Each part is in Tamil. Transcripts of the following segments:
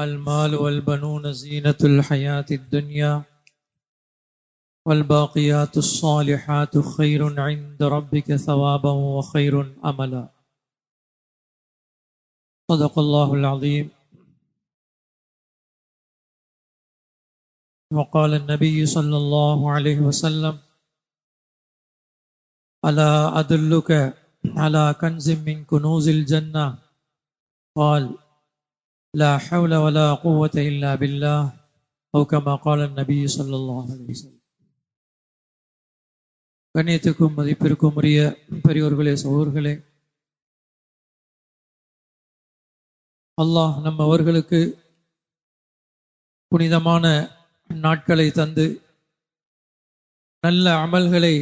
المال والبنون زينة الحياة الدنيا والباقيات الصالحات خير عند ربك ثوابا وخير أملا. صدق الله العظيم. وقال النبي صلى الله عليه وسلم ألا أدلك على كنز من كنوز الجنة؟ قال لا حول ولا قوة إلا بالله أو كما قال النبي صلى الله عليه وسلم கண்ணியத்துக்கும் மதிப்பிற்கும் உரிய பெரியோர்களே சகோதர்களே அல்லாஹ் நம்ம அவர்களுக்கு புனிதமான நாட்களை தந்து நல்ல அமல்களை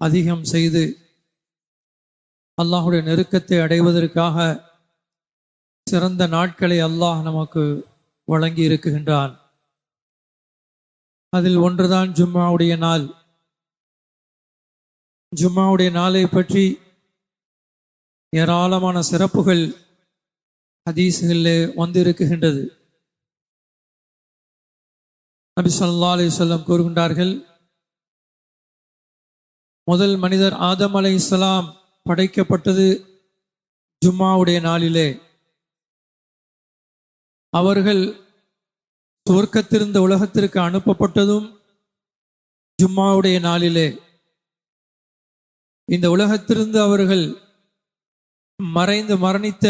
அதிகம் செய்து அல்லாஹுடைய நெருக்கத்தை அடைவதற்காக சிறந்த நாட்களை அல்லாஹ் நமக்கு வழங்கி இருக்குகின்றான் அதில் ஒன்றுதான் ஜும்மாவுடைய நாள். ஜும்மாவுடைய நாளை பற்றி ஏராளமான சிறப்புகள் ஹதீஸ்களில் வந்து இருக்குகின்றது நபி சொல்லா அலி சொல்லம் கூறுகின்றார்கள் முதல் மனிதர் ஆதம் அலை இஸ்லாம் படைக்கப்பட்டது ஜும்மாவுடைய நாளிலே. அவர்கள் சுவர்க்கத்திருந்த உலகத்திற்கு அனுப்பப்பட்டதும் ஜும்மாவுடைய நாளிலே. இந்த உலகத்திலிருந்து அவர்கள் மறைந்து மரணித்த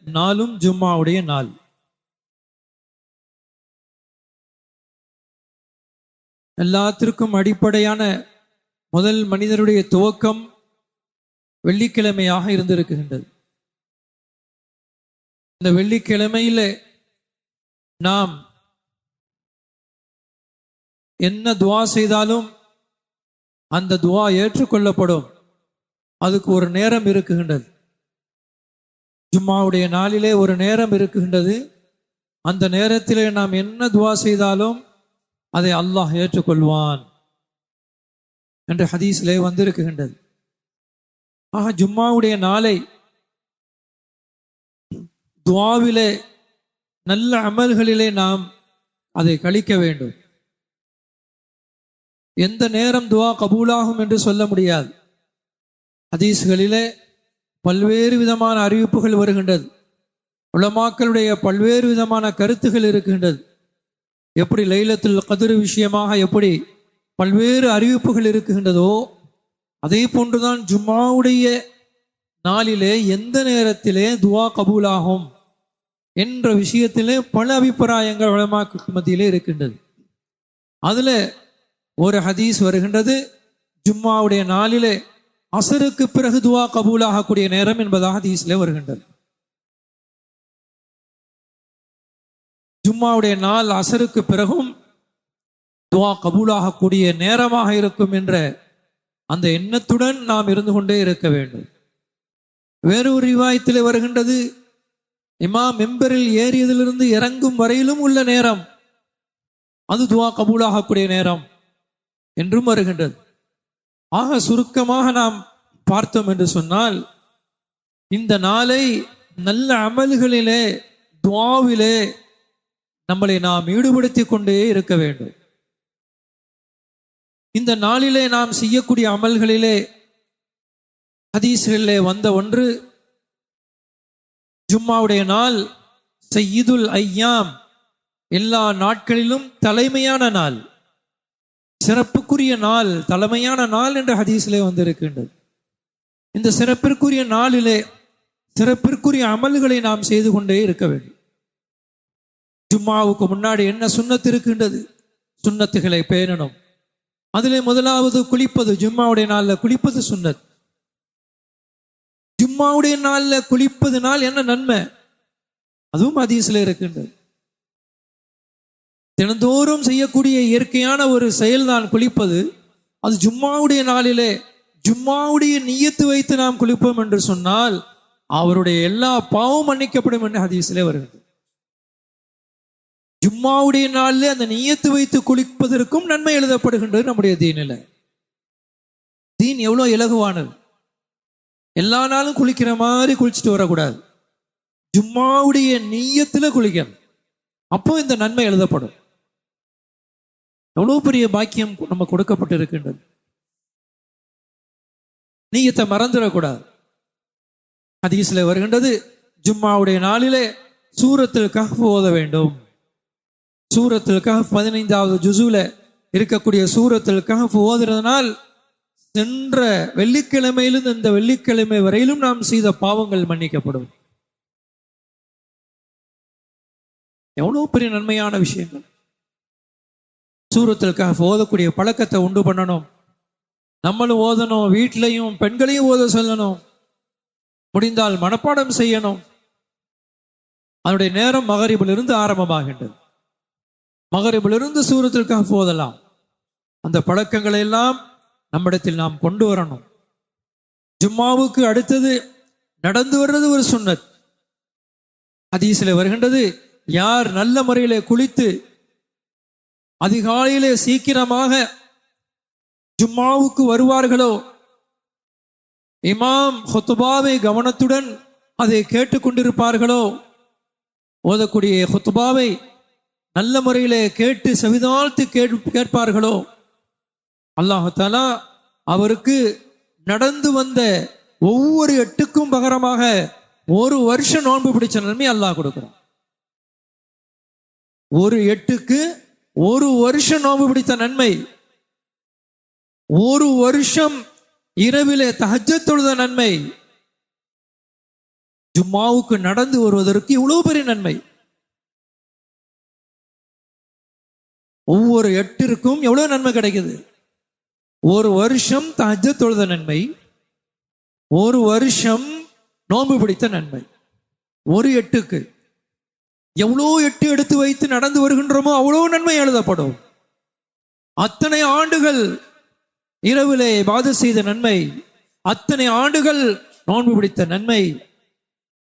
நாளும் ஜும்மாவுடைய நாள். எல்லாத்திற்கும் அடிப்படையான முதல் மனிதருடைய துவக்கம் வெள்ளிக்கிழமையாக இருந்திருக்கின்றது. இந்த வெள்ளிக்கிழமையில நாம் என்ன துவா செய்தாலும் அந்த துவா ஏற்றுக்கொள்ளப்படும். அதுக்கு ஒரு நேரம் இருக்குகின்றது. ஜும்மாவுடைய நாளிலே ஒரு நேரம் இருக்குகின்றது. அந்த நேரத்திலே நாம் என்ன துவா செய்தாலும் அதை அல்லாஹ் ஏற்றுக்கொள்வான் என்று ஹதீஸிலே வந்திருக்குகின்றது. ஆக ஜும்மாவுடைய நாளை துவாவிலே நல்ல அமல்களிலே நாம் அதை கழிக்க வேண்டும். எந்த நேரம் துவா கபூலாகும் என்று சொல்ல முடியாது. ஹதீஸ்களிலே பல்வேறு விதமான அறிவிப்புகள் வருகின்றது. உலமாக்களுடைய பல்வேறு விதமான கருத்துகள் இருக்கின்றது. எப்படி லைலத்தில் கதிர் விஷயமாக எப்படி பல்வேறு அறிவிப்புகள் இருக்குகின்றதோ அதே போன்றுதான் ஜும்மாவுடைய நாளிலே எந்த நேரத்திலே துவா கபூலாகும்? என்ற விஷயத்திலே பல அபிப்பிராயங்கள் உலமாக்கு மத்தியிலே இருக்கின்றது. அதுல ஒரு ஹதீஸ் வருகின்றது ஜும்மாவுடைய நாளிலே அசருக்கு பிறகு துவா கபூலாகக்கூடிய நேரம் என்பதாக ஹதீஸ்ல வருகின்றது. ஜும்மாவுடைய நாள் அசருக்கு பிறகும் துவா கபூலாகக்கூடிய நேரமாக இருக்கும் என்ற அந்த எண்ணத்துடன் நாம் இருந்து கொண்டே இருக்க வேண்டும். வேறு ஒரு ரிவாயத்தில் வருகின்றது இமா மெம்பரில் ஏறியதிலிருந்து இறங்கும் வரையிலும் உள்ள நேரம். அது துவா கபூலாகக்கூடிய நேரம் என்றும் வருகின்றது. ஆக சுருக்கமாக நாம் பார்த்தோம் என்று சொன்னால் இந்த நாளை நல்ல அமல்களிலே துவாவிலே நம்மளை நாம் ஈடுபடுத்தி கொண்டே இருக்க வேண்டும். இந்த நாளிலே நாம் செய்யக்கூடிய அமல்களிலே ஹதீஸ்களிலே வந்த ஒன்று ஜும்மாவுடைய நாள் செய்யுதுல் ஐயாம். எல்லா நாட்களிலும் தலைமையான நாள். சிறப்புக்குரிய நாள் தலைமையான நாள் என்ற ஹதீஸிலே வந்திருக்கின்றது. இந்த சிறப்பிற்குரிய நாளிலே சிறப்பிற்குரிய அமல்களை நாம் செய்து கொண்டே இருக்க வேண்டும். ஜும்மாவுக்கு முன்னாடி என்ன சுண்ணத்து இருக்கின்றது? சுண்ணத்துகளை பேணணும். அதிலே முதலாவது குளிப்பது ஜும்மாவுடைய நாளில் குளிப்பது சுண்ணத். ஜும்மாவுடைய நாளில் குளிப்பதுனால் என்ன நன்மை? அதுவும் அதிசல இருக்கின்றது. தினந்தோறும் செய்யக்கூடிய இயற்கையான ஒரு செயல் தான் குளிப்பது. அது ஜும்மாவுடைய நாளிலே ஜும்மாவுடைய நீயத்து வைத்து நாம் குளிப்போம் என்று சொன்னால் அவருடைய எல்லா பாவம் மன்னிக்கப்படும் என்று ஹதீஸிலே வருகிறது. ஜும்மாவுடைய நாளில் அந்த நீயத்து வைத்து குளிப்பதற்கும் நன்மை எழுதப்படுகின்றது நம்முடைய தீனில். தீன் எவ்வளோ இலகுவானது. எல்லா நாளும் குளிக்கிற மாதிரி குளிச்சுட்டு வரக்கூடாது. ஜும்மாவுடைய நீயத்தில் குளிக்கணும். அப்போ இந்த நன்மை எழுதப்படும். எவ்வளோ பெரிய பாக்கியம் நம்ம கொடுக்கப்பட்டு இருக்கின்றது நீயத்தை மறந்துடக்கூடாது. ஹதீஸ்ல வருகின்றது ஜும்மாவுடைய நாளிலே சூரத்தில் கஹ் ஓத வேண்டும். சூரத்தில் கஹ் பதினைந்தாவது ஜுசுல இருக்கக்கூடிய சூரத்தில் கஹ் ஓதுறதுனால் சென்ற வெள்ளிக்கிழமையிலிருந்து இந்த வெள்ளிக்கிழமை வரையிலும் நாம் செய்த பாவங்கள் மன்னிக்கப்படும். எவ்வளவு பெரிய நன்மையான விஷயங்கள். சூரத்திற்காக ஓதக்கூடிய பழக்கத்தை உண்டு பண்ணணும். நம்மளும் ஓதணும் வீட்லையும் பெண்களையும் ஓத சொல்லணும். முடிந்தால் மனப்பாடம் செய்யணும். அதனுடைய நேரம் மகரிபிலிருந்து ஆரம்பமாகின்றது. மகரிபிலிருந்து சூரத்திற்காக ஓதலாம். அந்த பழக்கங்களை எல்லாம் நம்மிடத்தில் நாம் கொண்டு வரணும். ஜும்மாவுக்கு அடுத்தது நடந்து வர்றது ஒரு சுன்னத் அதீசில வருகின்றது யார் நல்ல முறையிலே குளித்து அதிகாலையிலே சீக்கிரமாக ஜும்மாவுக்கு வருவார்களோ இமாம் ஹொத்துபாவை கவனத்துடன் அதை கேட்டுக்கொண்டிருப்பார்களோ ஓதக்கூடிய ஹொத்துபாவை நல்ல முறையிலே கேட்டு செவிதாழ்த்து கேட்- கேட்பார்களோ அல்லாஹாலா அவருக்கு நடந்து வந்த ஒவ்வொரு எட்டுக்கும் பகரமாக ஒரு வருஷம் நோன்பு பிடிச்ச நன்மை அல்லாஹ் கொடுக்குறான். ஒரு எட்டுக்கு ஒரு வருஷம் நோன்பு பிடித்த நன்மை ஒரு வருஷம் இரவிலே தகஜ தொழுத நன்மை ஜும்மாவுக்கு நடந்து வருவதற்கு இவ்வளவு பெரிய நன்மை. ஒவ்வொரு எட்டிற்கும் எவ்வளவு நன்மை கிடைக்குது? ஒரு வருஷம் தஜ தொழுத நன்மை ஒரு வருஷம் நோன்பு பிடித்த நன்மை. ஒரு எட்டுக்கு எவ்வளோ எட்டு எடுத்து வைத்து நடந்து வருகின்றோமோ அவ்வளோ நன்மை எழுதப்படும். அத்தனை ஆண்டுகள் இரவிலே பாத செய்த நன்மை அத்தனை ஆண்டுகள் நோன்பு பிடித்த நன்மை.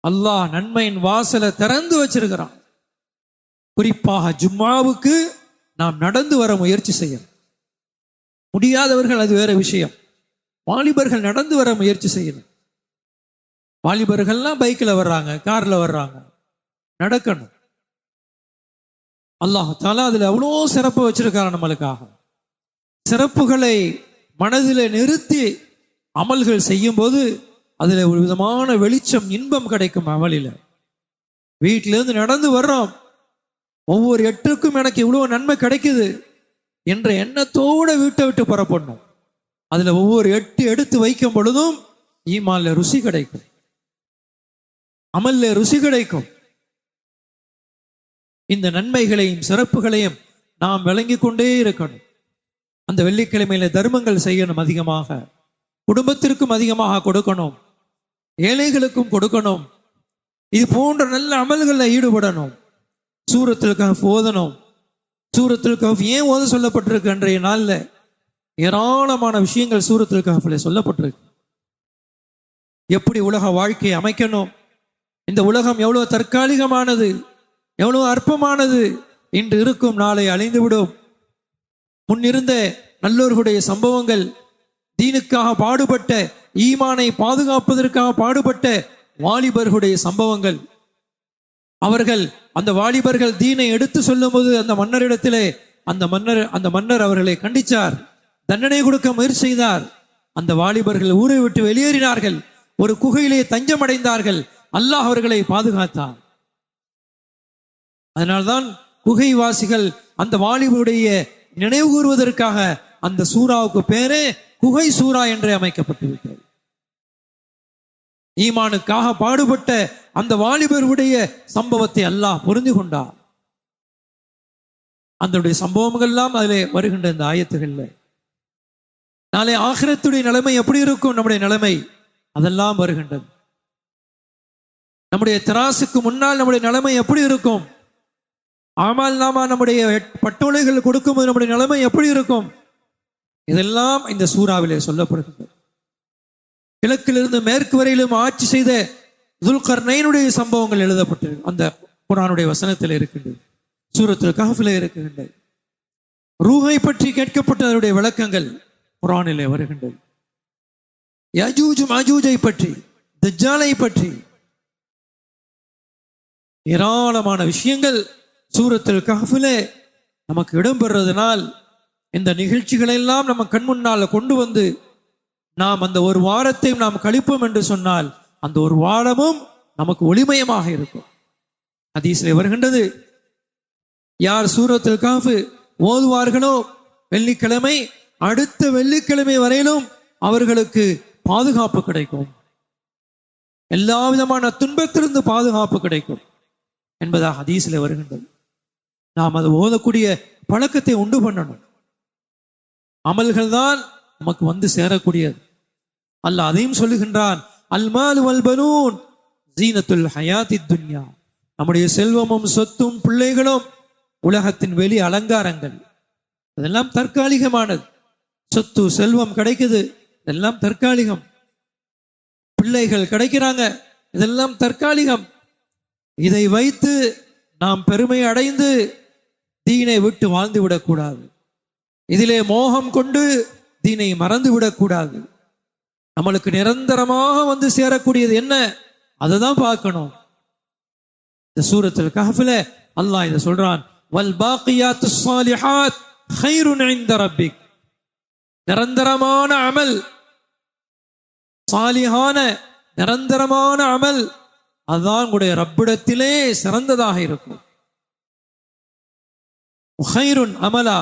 அல்லாஹ் நன்மையின் வாசலை திறந்து வச்சிருக்கிறான். குறிப்பாக ஜும்மாவுக்கு நாம் நடந்து வர முயற்சி செய்யணும். முடியாதவர்கள் அது வேற விஷயம். வாலிபர்கள் நடந்து வர முயற்சி செய்யணும். வாலிபர்கள்லாம் பைக்கில் வர்றாங்க காரில் வர்றாங்க. நடக்கணும். அல்லாஹ் தாலா அவ்வளோ சிறப்பு வச்சிருக்காரு நம்மளுக்காக. சிறப்புகளை மனதில் நிறுத்தி அமல்கள் செய்யும்போது அதில் ஒரு விதமான வெளிச்சம் இன்பம் கிடைக்கும் அமலில். வீட்டிலேருந்து நடந்து வர்றோம். ஒவ்வொரு எட்டுக்கும் எனக்கு இவ்வளோ நன்மை கிடைக்குது. என்ற எண்ணத்தோடு வீட்டை விட்டு புறப்படணும். அதில் ஒவ்வொரு எட்டு எடுத்து வைக்கும் பொழுதும் ஈமான்ல ருசி கிடைக்கும். அமல்ல ருசி கிடைக்கும். இந்த நன்மைகளையும் சிறப்புகளையும் நாம் விளங்கிக் கொண்டே இருக்கணும். அந்த வெள்ளிக்கிழமையில தர்மங்கள் செய்யணும் அதிகமாக. குடும்பத்திற்கும் அதிகமாக கொடுக்கணும். ஏழைகளுக்கும் கொடுக்கணும். இது போன்ற நல்ல அமல்களில் ஈடுபடணும். சூரத்திற்காக போதணும் ஓதணும். சூரத்துல் காஃப் ஏன் ஓத சொல்லப்பட்டிருக்கு அன்றைய நாளில்? ஏராளமான விஷயங்கள் சூரத்துல் காஃபில் சொல்லப்பட்டிருக்கு. எப்படி உலக வாழ்க்கையை அமைக்கணும்? இந்த உலகம் எவ்வளோ தற்காலிகமானது? எவ்வளவு அற்பமானது? இன்று இருக்கும் நாளை அழிந்துவிடும். முன்னிருந்த நல்லோர்களுடைய சம்பவங்கள் தீனுக்காக பாடுபட்ட ஈமானை பாதுகாப்பதற்காக பாடுபட்ட வாலிபர்களுடைய சம்பவங்கள். அவர்கள் அந்த வாலிபர்கள் தீனை எடுத்து சொல்லும்போது அந்த மன்னரிடத்திலே அந்த மன்னர் அந்த மன்னர் அவர்களை கண்டிச்சார். தண்டனை கொடுக்க முயற்சி செய்தார். அந்த வாலிபர்கள் ஊரை விட்டு வெளியேறினார்கள். ஒரு குகையிலே தஞ்சமடைந்தார்கள். அல்லாஹ் அவர்களை பாதுகாத்தார். அதனால்தான் குகைவாசிகள் அந்த வாலிபருடைய நினைவு கூறுவதற்காக அந்த சூறாவுக்கு பேரே குகை சூறா என்றே அமைக்கப்பட்டு விட்டது ஈமானுக்காக பாடுபட்ட அந்த வாலிபருடைய சம்பவத்தை அல்லாஹ் புரிந்து கொண்டார் அந்த சம்பவங்கள் எல்லாம் அதிலே வருகின்ற இந்த ஆயத்துகள்ல. நாளை ஆகிரத்துடைய நிலைமை எப்படி இருக்கும்? நம்முடைய நிலைமை அதெல்லாம் வருகின்றது. நம்முடைய திராசுக்கு முன்னால் நம்முடைய நிலைமை எப்படி இருக்கும்? ஆமால் நாம நம்முடைய பட்டோலைகள் கொடுக்கும்போது நம்முடைய நிலைமை எப்படி இருக்கும்? இதெல்லாம் இந்த சூறாவிலே சொல்லப்படுகின்றது. கிழக்கிலிருந்து மேற்கு வரையிலும் ஆட்சி செய்த துல்கர்னைனுடைய சம்பவங்கள் எழுதப்பட்டிருக்கு அந்த குரானுடைய வசனத்தில் இருக்கின்றது. சூரத்தில் கஹஃபில் இருக்கின்றது. ரூஹை பற்றி கேட்கப்பட்ட அதனுடைய விளக்கங்கள் குரானிலே வருகின்றது. யஜூஜ் மஜூஜை பற்றி தஜ்ஜாலை பற்றி ஏராளமான விஷயங்கள் சூரத்தில் கஹஃபிலே நமக்கு இடம்பெறதுனால் இந்த நிகழ்ச்சிகளை எல்லாம் நம்ம கண் முன்னால கொண்டு வந்து நாம் அந்த ஒரு வாரத்தை நாம் கழிப்போம் என்று சொன்னால் அந்த ஒரு வாரமும் நமக்கு ஒளிமயமாக இருக்கும். ஹதீஸிலே வருகின்றது யார் சூரத்தில் காஃபு ஓதுவார்களோ வெள்ளிக்கிழமை அடுத்த வெள்ளிக்கிழமை வரையிலும் அவர்களுக்கு பாதுகாப்பு கிடைக்கும். எல்லா விதமான துன்பத்திலிருந்து பாதுகாப்பு கிடைக்கும் என்பதாக ஹதீஸில் வருகின்றது. நாம் அதை ஓதக்கூடிய பழக்கத்தை உண்டு பண்ணணும். அமல்கள் தான் நமக்கு வந்து சேரக்கூடியது. அல்ல அதையும் சொல்லுகின்றான் அல்மால் வல்பனூன் ஜீனத்துல் ஹயாத்தி துன்யா. நம்முடைய செல்வமும் சொத்தும் பிள்ளைகளும் உலகத்தின் வெளி அலங்காரங்கள். அதெல்லாம் தற்காலிகமானது. சொத்து செல்வம் கிடைக்குது. இதெல்லாம் தற்காலிகம். பிள்ளைகள் கிடைக்கிறாங்க. இதெல்லாம் தற்காலிகம். இதை வைத்து நாம் பெருமை அடைந்து தீனை விட்டு வாழ்ந்து விடக்கூடாது. இதிலே மோகம் கொண்டு தீனை மறந்து விடக்கூடாது. நம்மளுக்கு நிரந்தரமாக வந்து சேரக்கூடியது என்ன? அதை தான் பார்க்கணும். இந்த சூரத்தில் கஹஃபில் அல்லாஹ் இதை சொல்றான் வல் பாக்கியாத்து சாலிஹாத் ஹைரு நினைந்த ரப்பிக். நிரந்தரமான அமல் சாலிஹான நிரந்தரமான அமல் அதுதான் உடைய ரப்பிடத்திலே சிறந்ததாக இருக்கும். ஹைருன் அமலா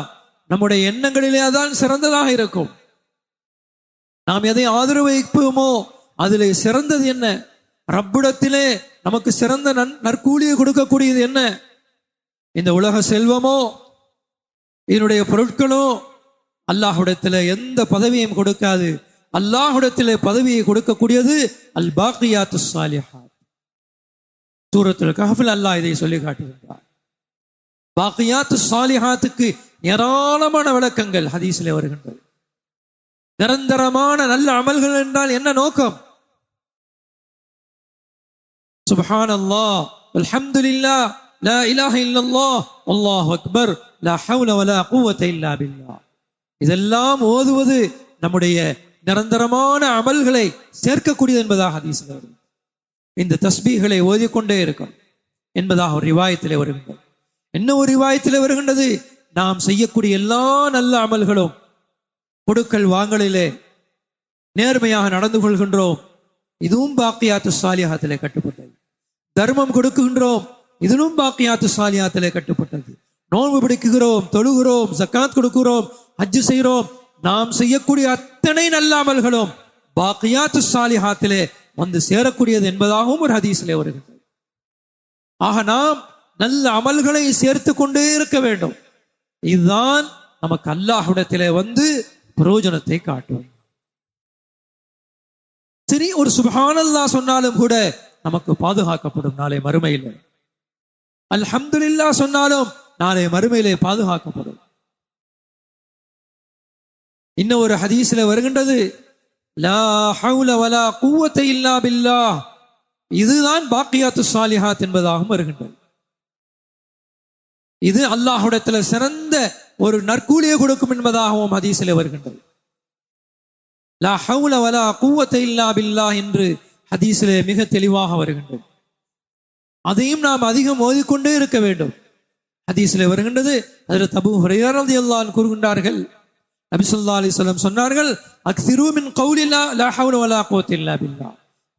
நம்முடைய எண்ணங்களிலே அதான் சிறந்ததாக இருக்கும். நாம் எதை ஆதரவு வைப்போமோ அதில் சிறந்தது என்ன? ரப்பிடத்திலே நமக்கு சிறந்த நன் நற்கூலியை கொடுக்கக்கூடியது என்ன? இந்த உலக செல்வமோ இதனுடைய பொருட்களோ அல்லாஹுடத்தில் எந்த பதவியும் கொடுக்காது. அல்லாஹுடத்தில் பதவியை கொடுக்கக்கூடியது அல் பாக்கியாத்து சாலிஹா சூரத்துல் கஹஃபில் அல்லாஹ் இதை சொல்லி காட்டுகின்றார் பாக்கியாத்து சாலிஹாத்துக்கு ஏராளமான விளக்கங்கள் ஹதீஸில் வருகின்றது. நிரந்தரமான நல்ல அமல்கள் என்றால் என்ன நோக்கம்? சுபஹான் அல்லாஹ் அல்ஹம்துலில்லா லா இலாஹ இல்லல்லாஹ் அல்லாஹ் அக்பர் லா ஹவுல வலா குவத்த இல்லா பில்லாஹ். இதெல்லாம் ஓதுவது நம்முடைய நிரந்தரமான அமல்களை சேர்க்கக்கூடியது என்பதாக ஹதீஸ் வருது இந்த தஸ்பீகளை ஓதிக்கொண்டே இருக்கும் என்பதாக ஒரு ரிவாயத்திலே வருகின்றது. என்ன ஒரு ரிவாயத்திலே வருகின்றது? நாம் செய்யக்கூடிய எல்லா நல்ல அமல்களும் கொடுக்கல் வாங்கலிலே நேர்மையாக நடந்து கொள்கின்றோம். இதுவும் பாக்கியாத்து சாலியாகத்திலே கட்டுப்பட்டது. தர்மம் கொடுக்குகின்றோம். இதுவும் பாக்கியாத்து சாலியாகத்திலே கட்டுப்பட்டது. நோன்பு பிடிக்குகிறோம் தொழுகிறோம் ஜக்காத் கொடுக்கிறோம் ஹஜ்ஜு செய்கிறோம். நாம் செய்யக்கூடிய அத்தனை நல்ல அமல்களும் பாக்கியாத்து சாலிஹாத்திலே வந்து சேரக்கூடியது என்பதாகவும் ஒரு ஹதீஸிலே வருகின்றது. ஆக நாம் நல்ல அமல்களை சேர்த்து கொண்டே இருக்க வேண்டும். இதுதான் நமக்கு அல்லாஹ்விடத்திலே வந்து பிரயோஜனத்தை காட்டும். சரி ஒரு சுபஹானல்லா சொன்னாலும் கூட நமக்கு பாதுகாக்கப்படும் நாளை மறுமையில். அல்ஹம்துல்லா சொன்னாலும் நாளை மறுமையிலே பாதுகாக்கப்படும். இன்னும் ஒரு ஹதீஸ்ல வருகின்றது லா ஹவுல வலா கூவத்தை இல்லா பில்லா. இதுதான் பாக்கியாத்து சாலிஹாத் என்பதாகவும் வருகின்றது. இது அல்லாஹுடத்துல சிறந்த ஒரு நற்கூலியை கொடுக்கும் என்பதாகவும் ஹதீஸில் வருகின்றது. லா ஹவுல வலா கூவத்தை இல்லா பில்லா என்று ஹதீஸிலே மிக தெளிவாக வருகின்றது. அதையும் நாம் அதிகம் ஓதிக்கொண்டே இருக்க வேண்டும். ஹதீஸில் வருகின்றது அதில் தபு ஹுரையாரதி அல்லான் கூறுகின்றார்கள். நபிசுல்லா அலி சொல்லம் சொன்னார்கள் அக்சிரு மின் கௌலில்லா லா ஹவுல வலா கூவத்தை இல்லா பில்லா.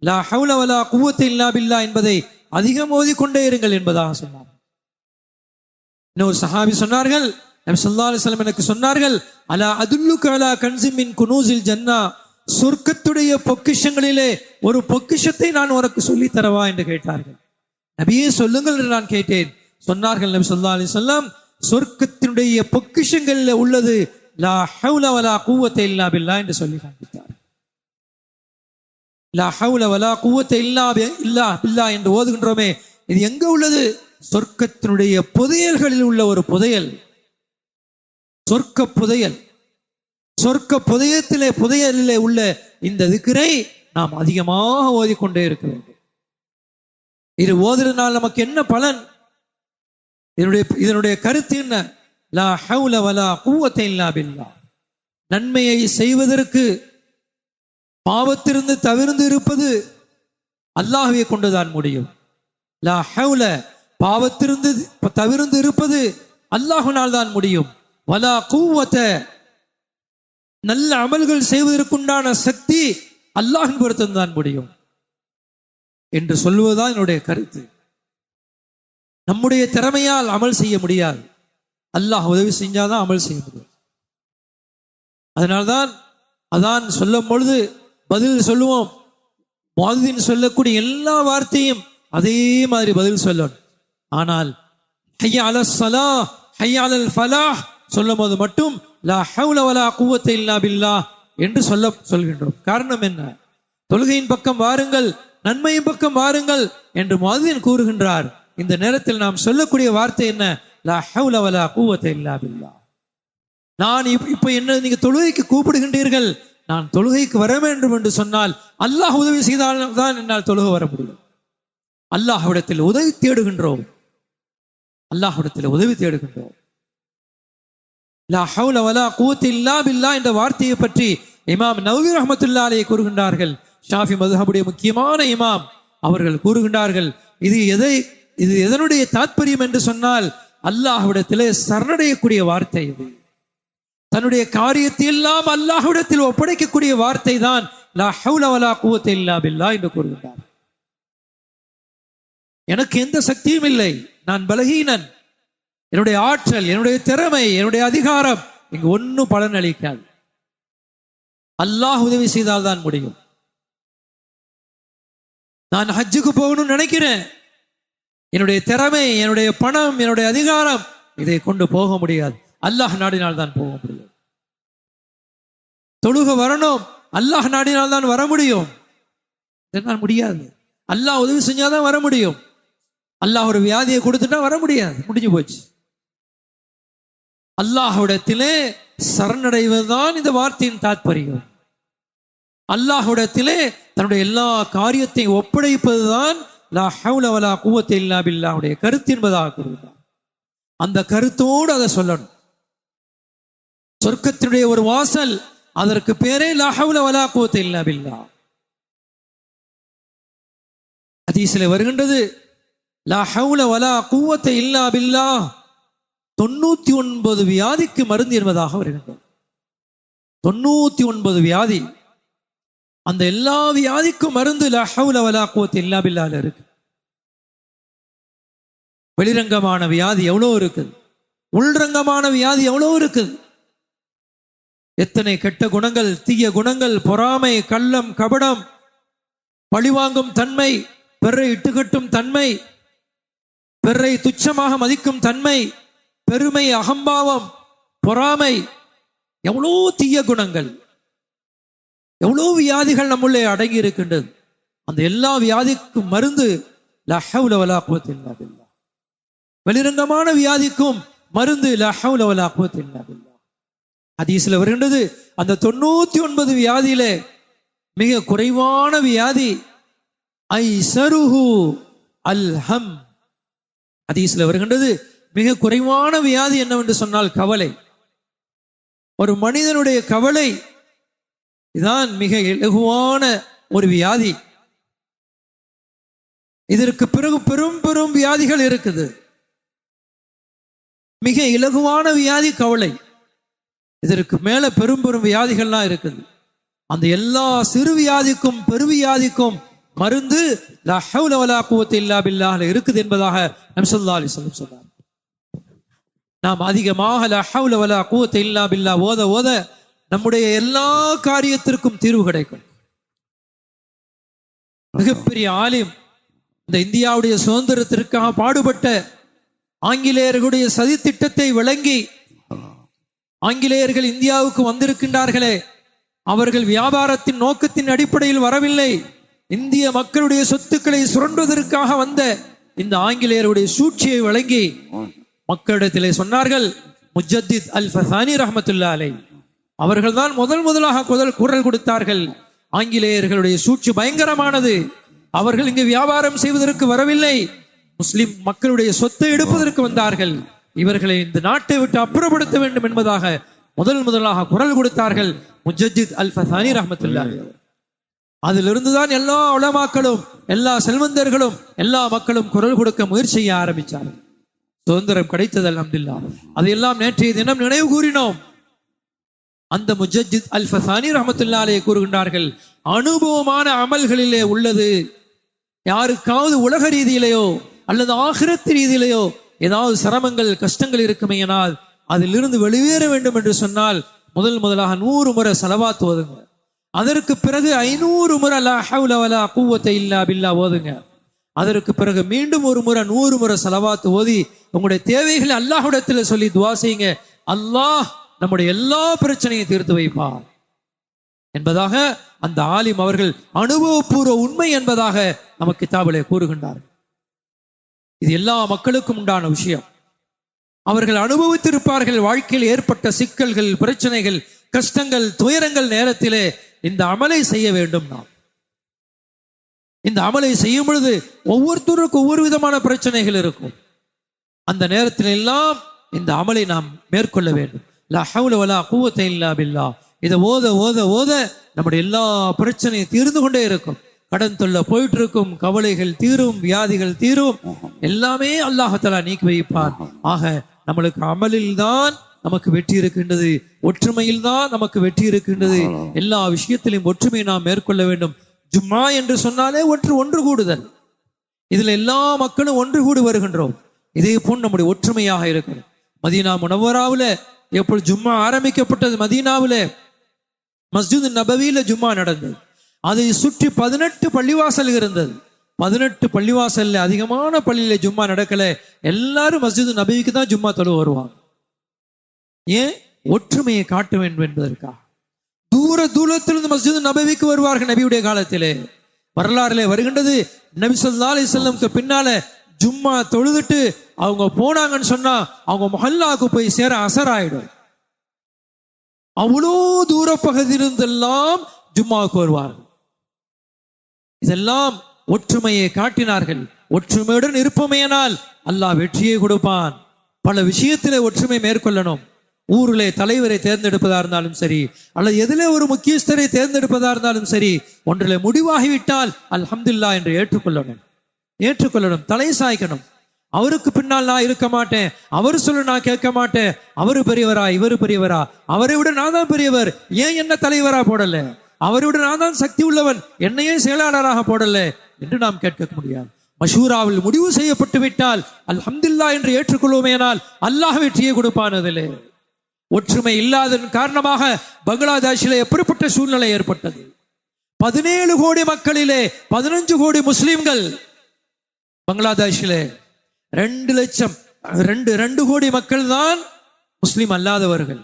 லா ஹவுல வலா குவத்தை இல்லா பில்லா என்பதை அதிகம் ஓதிக்கொண்டே இருங்கள் என்பதாக சொன்னார் இன்னொரு சஹாபி சொன்னார்கள் நபி சொல்லா அலிஸ்லம் எனக்கு சொன்னார்கள் அலா அதுல்லு கலா கன்சிமின் குனூசில் ஜன்னா? சொர்க்கத்துடைய பொக்கிஷங்களிலே ஒரு பொக்கிஷத்தை நான் உனக்கு சொல்லி தரவா என்று கேட்டார்கள். நபியே சொல்லுங்கள் என்று நான் கேட்டேன். சொன்னார்கள் நபி சொல்லா அலி சொல்லாம் சொர்க்கத்தினுடைய பொக்கிஷங்களில் உள்ளது லா ஹவுல வலா கூவத்தை இல்லா பில்லா என்று சொல்லி காண்பித்தார் லா ஹவுல வலா கூவத்தை இல்லா இல்லா பில்லா என்று ஓதுகின்றோமே இது எங்க உள்ளது? சொர்க்கத்தினுடைய புதையல்களில் உள்ள ஒரு புதையல். சொர்க்க புதையல். சொர்க்க புதையத்திலே புதையலிலே உள்ள இந்த திக்கரை நாம் அதிகமாக ஓதிக்கொண்டே இருக்க வேண்டும். இது ஓதுறதுனால் நமக்கு என்ன பலன்? இதனுடைய இதனுடைய கருத்து என்ன? லா ஹவுல வலா குவத்தை இல்லா பில்லா. நன்மையை செய்வதற்கு பாவத்திலிருந்து தவிர்ந்து இருப்பது அல்லாஹுவை கொண்டுதான் முடியும். லா ஹவுல பாவத்திருந்து தவிர்ந்து இருப்பது அல்லாஹுனால் தான் முடியும். வலா கூவத்த நல்ல அமல்கள் செய்வதற்குண்டான சக்தி அல்லாஹின் பொருத்தம் தான் முடியும். என்று சொல்வதுதான் என்னுடைய கருத்து. நம்முடைய திறமையால் அமல் செய்ய முடியாது. அல்லாஹ் உதவி செஞ்சாதான் அமல் செய்ய முடியும். அதனால்தான் அதான் சொல்லும் பொழுது பதில் சொல்லுவோம். முஅத்தின் சொல்லக்கூடிய எல்லா வார்த்தையும் அதே மாதிரி பதில் சொல்லணும். ஆனால் ஹையா அல சலா ஹையா அலல் ஃபலாஹ் சொல்லும் போது மட்டும் லா ஹவுல வலா குவத்தை இல்லா பில்லா என்று சொல்ல சொல்கின்றோம். காரணம் என்ன? தொழுகையின் பக்கம் வாருங்கள் நன்மையின் பக்கம் வாருங்கள் என்று முஅத்தின் கூறுகின்றார். இந்த நேரத்தில் நாம் சொல்லக்கூடிய வார்த்தை என்ன? லா ஹவுல வலா குவத்தை இல்லா பில்லா நான் இப்ப என்ன நீங்க தொழுகைக்கு கூப்பிடுகின்றீர்கள்? நான் தொழுகைக்கு வர வேண்டும் என்று சொன்னால் அல்லாஹ் உதவி செய்தால்தான் என்னால் தொழுகை வர முடியும். அல்லாஹ் இடத்தில் உதவி தேடுகின்றோம். அல்லாஹ்விடத்தில் உதவி தேடுகின்றோம். லா என்ற வார்த்தையை பற்றி இமாம் நவீர் ரஹமத்துல்லா அலையை கூறுகின்றார்கள். ஷாஃபி மதுஹபுடைய முக்கியமான இமாம் அவர்கள் கூறுகின்றார்கள் இது எதை இது எதனுடைய தாற்பயம் என்று சொன்னால் அல்லாஹ்விடத்திலே சரணடையக்கூடிய வார்த்தை இது. தன்னுடைய காரியத்தை எல்லாம் அல்லாஹ்விடத்தில் ஒப்படைக்கக்கூடிய வார்த்தை தான் லா ஹவுல வலா குவத்தை இல்லா பில்லா என்று கூறுகின்றார் எனக்கு எந்த சக்தியும் இல்லை. நான் பலகீனன். என்னுடைய ஆற்றல் என்னுடைய திறமை என்னுடைய அதிகாரம் இங்கு ஒன்றும் பலன் அளிக்காது அல்லாஹ் உதவி செய்தால் தான் முடியும். நான் ஹஜ்ஜுக்கு போகணும்னு நினைக்கிறேன். என்னுடைய திறமை என்னுடைய பணம் என்னுடைய அதிகாரம் இதை கொண்டு போக முடியாது. அல்லாஹ் நாடினால் தான் போக முடியும். தொழுக வரணும். அல்லாஹ் நாடினால் தான் வர முடியும். என்னால் முடியாது. அல்லாஹ் உதவி செஞ்சாதான் வர முடியும். அல்லாஹ் ஒரு வியாதியை கொடுத்துட்டா வர முடியாது. முடிஞ்சு போச்சு. அல்லாஹுடத்திலே சரணடைவதுதான் இந்த வார்த்தையின் தாத்பரியம். அல்லாஹுடத்திலே தன்னுடைய எல்லா காரியத்தையும் ஒப்படைப்பதுதான் லா ஹவுல வலா குவத்தை இல்லா பில்லாவுடைய கருத்து என்பதாக கூறுகிறார். அந்த கருத்தோடு அதை சொல்லணும். சொர்க்கத்தினுடைய ஒரு வாசல் அதற்கு பேரே லா ஹவுல வலா குவத்தை இல்லா பில்லா. ஹதீஸில் வருகின்றது லா ஹவுல வலா இல்லா பில்லா தொண்ணூத்தி ஒன்பது வியாதிக்கு மருந்து என்பதாக வருகின்றது தொண்ணூத்தி ஒன்பது வியாதி. அந்த எல்லா வியாதிக்கும் மருந்து லா ஹவுல வலா கூவத்தை இல்லா பில்லால இருக்கு. வெளிரங்கமான வியாதி எவ்வளோ இருக்குது உள்ரங்கமான வியாதி எவ்வளோ இருக்குது எத்தனை கெட்ட குணங்கள் தீய குணங்கள் பொறாமை கள்ளம் கபடம் பழிவாங்கும் தன்மை பிறரை இட்டுக்கட்டும் தன்மை பிறரை துச்சமாக மதிக்கும் தன்மை பெருமை அகம்பாவம் பொறாமை எவ்வளோ தீய குணங்கள் எவ்வளோ வியாதிகள் நம்முள்ளே அடங்கி இருக்கின்றது. அந்த எல்லா வியாதிக்கும் மருந்து வெளிரங்கமான வியாதிக்கும் மருந்து லா வருகின்றது அந்த தொண்ணூத்தி ஒன்பது வியாதியில மிக குறைவான வியாதி ஐ சருஹு அல்ஹம் அதீசில் வருகின்றது மிக குறைவான வியாதி என்னவென்று சொன்னால் கவலை. ஒரு மனிதனுடைய கவலை இதான் மிக இலகுவான ஒரு வியாதி. இதற்கு பிறகு பெரும் பெரும் வியாதிகள் இருக்குது. மிக இலகுவான வியாதி கவலை. இதற்கு மேல பெரும் பெரும் வியாதிகள்லாம் இருக்குது. அந்த எல்லா சிறு வியாதிக்கும் பெருவியாதிக்கும் மருந்து லா இருக்குது என்பதாக நம்சல்லா அலி சொல்லம் சொன்னார். நாம் அதிகமாக லா வலா குவத்த இல்லா பில்லா ஓத ஓத நம்முடைய எல்லா காரியத்திற்கும் தீர்வு கிடைக்கும். மிகப்பெரிய ஆலிம் இந்த இந்தியாவுடைய சுதந்திரத்திற்காக பாடுபட்ட ஆங்கிலேயர்களுடைய சதி திட்டத்தை விளங்கி ஆங்கிலேயர்கள் இந்தியாவுக்கு வந்திருக்கின்றார்களே அவர்கள் வியாபாரத்தின் நோக்கத்தின் அடிப்படையில் வரவில்லை. இந்திய மக்களுடைய சொத்துக்களை சுரண்டுவதற்காக வந்த இந்த ஆங்கிலேயருடைய சூழ்ச்சியை வழங்கி மக்களிடத்திலே சொன்னார்கள் முஜத்தித் அல் ஃபசானி ரஹமத்துல்லா அலை. அவர்கள்தான் முதல் முதலாக குதல் குரல் கொடுத்தார்கள். ஆங்கிலேயர்களுடைய சூழ்ச்சி பயங்கரமானது. அவர்கள் இங்கு வியாபாரம் செய்வதற்கு வரவில்லை. முஸ்லிம் மக்களுடைய சொத்தை எடுப்பதற்கு வந்தார்கள். இவர்களை இந்த நாட்டை விட்டு அப்புறப்படுத்த வேண்டும் என்பதாக முதல் முதலாக குரல் கொடுத்தார்கள் முஜத்தித் அல் ஃபசானி ரஹமத்துல்லா அதிலிருந்து தான் எல்லா உலமாக்களும் எல்லா செல்வந்தர்களும் எல்லா மக்களும் குரல் கொடுக்க முயற்சி செய்ய ஆரம்பித்தார்கள் சுதந்திரம் கிடைத்தது அல்ஹம்துலில்லாஹ். அதையெல்லாம் நேற்றைய தினம் நினைவு கூறினோம். அந்த முஜஜித் அல் ஃபசானி ரஹமத்துல்லாலே கூறுகின்றார்கள் அனுபவமான அமல்களிலே உள்ளது. யாருக்காவது உலக ரீதியிலேயோ அல்லது ஆகிரத்து ரீதியிலேயோ ஏதாவது சிரமங்கள் கஷ்டங்கள் இருக்குமேயானால் அதிலிருந்து வெளியேற வேண்டும் என்று சொன்னால் முதல் முதலாக நூறு முறை செலவாத்துவதுங்க அதற்கு பிறகு ஐநூறு முறை லா ஹவ்ல வலா குவத்தை இல்லா பில்லா ஓதுங்க. அதற்கு பிறகு மீண்டும் ஒரு முறை நூறு முறை செலவாத்து ஓதி உங்களுடைய தேவைகளை அல்லாஹுடத்தில் சொல்லி துவா செய்யுங்க. அல்லாஹ் நம்முடைய எல்லா பிரச்சனையும் தீர்த்து வைப்பார். என்பதாக அந்த ஆலிம் அவர்கள் அனுபவபூர்வ உண்மை என்பதாக நமக்கு கிதாபிலே கூறுகின்றார் இது எல்லா மக்களுக்கும் உண்டான விஷயம். அவர்கள் அனுபவித்திருப்பார்கள் வாழ்க்கையில் ஏற்பட்ட சிக்கல்கள் பிரச்சனைகள் கஷ்டங்கள் துயரங்கள் நேரத்திலே இந்த அமலை செய்ய வேண்டும் நாம். இந்த அமலை செய்யும் பொழுது ஒவ்வொருத்தருக்கும் ஒவ்வொரு விதமான பிரச்சனைகள் இருக்கும். அந்த நேரத்தில் எல்லாம் இந்த அமலை நாம் மேற்கொள்ள வேண்டும். லா ஹவுல வலா இல்லா பில்லா இதை ஓத ஓத ஓத நம்முடைய எல்லா பிரச்சனையும் தீர்ந்து கொண்டே இருக்கும். கடன் தொல்லை போயிட்டு இருக்கும் கவலைகள் தீரும் வியாதிகள் தீரும். எல்லாமே அல்லாஹத்தலா நீக்கி வைப்பான். ஆக நம்மளுக்கு அமலில் தான் நமக்கு வெற்றி இருக்கின்றது. ஒற்றுமையில் தான் நமக்கு வெற்றி இருக்கின்றது. எல்லா விஷயத்திலும் ஒற்றுமையை நாம் மேற்கொள்ள வேண்டும். ஜும்மா என்று சொன்னாலே ஒன்று ஒன்று கூடுதல். இதுல எல்லா மக்களும் ஒன்று கூடி வருகின்றோம். இதே போல் நம்முடைய ஒற்றுமையாக இருக்கிறோம் மதீனா முனவராவுல எப்பொழுது ஜும்மா ஆரம்பிக்கப்பட்டது மதீனாவுல? மஸ்ஜித் நபவியில ஜும்மா நடந்தது. அதை சுற்றி பதினெட்டு பள்ளிவாசல் இருந்தது. பதினெட்டு பள்ளிவாசல்ல அதிகமான பள்ளியில ஜும்மா நடக்கல. எல்லாரும் மஸ்ஜித் நபவிக்கு தான் ஜும்மா தொழு வருவாங்க. ஏன் ஒற்றுமையை காட்ட வேண்டும் என்பதற்காக தூர தூரத்திலிருந்து மஸ்ஜித் நபவிக்கு வருவார்கள் நபியுடைய காலத்திலே. வரலாறுல வருகின்றது நபி சொல்லா அலி செல்லமுக்கு பின்னால ஜும்மா தொழுதுட்டு அவங்க போனாங்கன்னு சொன்னா அவங்க மொஹல்லாவுக்கு போய் சேர அசராயிடும். அவ்வளோ தூர பகுதியிலிருந்தெல்லாம் ஜும்மாவுக்கு வருவார்கள். இதெல்லாம் ஒற்றுமையை காட்டினார்கள். ஒற்றுமையுடன் இருப்போமேனால் அல்லாஹ் வெற்றியை கொடுப்பான். பல விஷயத்திலே ஒற்றுமை மேற்கொள்ளணும். ஊரில் தலைவரை தேர்ந்தெடுப்பதா இருந்தாலும் சரி அல்லது எதிலே ஒரு முக்கியஸ்தரை தேர்ந்தெடுப்பதா இருந்தாலும் சரி ஒன்றில் முடிவாகிவிட்டால் அல்ஹம்துல்லா என்று ஏற்றுக்கொள்ளணும். ஏற்றுக்கொள்ளணும் தலை சாய்க்கணும். அவருக்கு பின்னால் நான் இருக்க மாட்டேன் அவர் சொல்ல நான் கேட்க மாட்டேன் அவரு பெரியவரா இவரு பெரியவரா அவரை விட நான் தான் பெரியவர் ஏன் என்ன தலைவரா போடல? அவரை விட நான் தான் சக்தி உள்ளவன் என்னையே செயலாளராக போடல என்று நாம் கேட்க முடியாது. மஷூராவில் முடிவு செய்யப்பட்டு விட்டால் அல்ஹம்துல்லா என்று ஏற்றுக்கொள்வோமேனால் அல்லாஹ் வெற்றியை கொடுப்பான் அதிலே. ஒற்றுமை இல்லாததன் காரணமாக பங்களாதேஷில் எப்படிப்பட்ட சூழ்நிலை ஏற்பட்டது? பதினேழு கோடி மக்களிலே பதினஞ்சு கோடி முஸ்லீம்கள் பங்களாதேஷிலே ரெண்டு லட்சம் ரெண்டு ரெண்டு கோடி மக்கள் தான் முஸ்லீம் அல்லாதவர்கள்.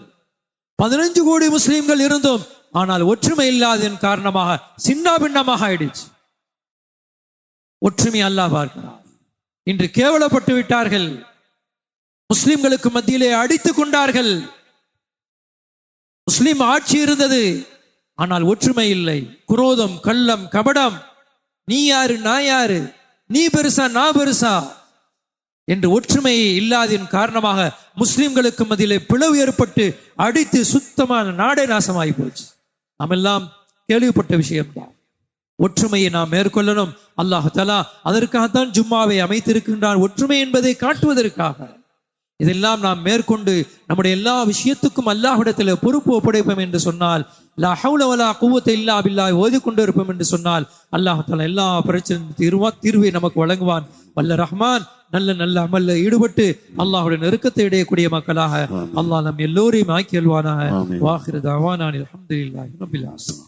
பதினஞ்சு கோடி முஸ்லீம்கள் இருந்தும் ஆனால் ஒற்றுமை இல்லாததன் காரணமாக சின்ன பின்னமாக ஆயிடுச்சு. ஒற்றுமை அல்லா பார்க்கிறார். இன்று கேவலப்பட்டு விட்டார்கள். முஸ்லிம்களுக்கு மத்தியிலே அடித்துக் கொண்டார்கள். முஸ்லிம் ஆட்சி இருந்தது. ஆனால் ஒற்றுமை இல்லை. குரோதம் கள்ளம் கபடம். நீ யாரு நான் யாரு? நீ பெருசா நான் பெருசா? என்று ஒற்றுமை இல்லாதின் காரணமாக முஸ்லிம்களுக்கு மத்தியிலே பிளவு ஏற்பட்டு அடித்து சுத்தமான நாடே நாசமாகி போச்சு. நாம் எல்லாம் கேள்விப்பட்ட விஷயம்தான். ஒற்றுமையை நாம் மேற்கொள்ளணும். அல்லாஹ் தலா அதற்காகத்தான் ஜும்மாவை அமைத்திருக்கின்றான். ஒற்றுமை என்பதை காட்டுவதற்காக. இதெல்லாம் நாம் மேற்கொண்டு நம்முடைய எல்லா விஷயத்துக்கும் அல்லாஹ்விடத்தில் பொறுப்பு ஒப்படைப்போம் என்று சொன்னால் லா ஹவுல வலா குவத்தை இல்லா பில்லா ஓதிக்கொண்டு இருப்போம் என்று சொன்னால் அல்லாஹ் தலா எல்லா பிரச்சனையும் தீர்வா தீர்வை நமக்கு வழங்குவான். வல்ல ரஹ்மான் நல்ல நல்ல அமல்ல ஈடுபட்டு அல்லாஹுடைய நெருக்கத்தை அடையக்கூடிய மக்களாக அல்லாஹ் நம் எல்லோரையும் ஆக்கி அல்வானாக. வாஹிர தவானான் அல்ஹம்துலில்லாஹி ரப்பில் ஆலமீன்.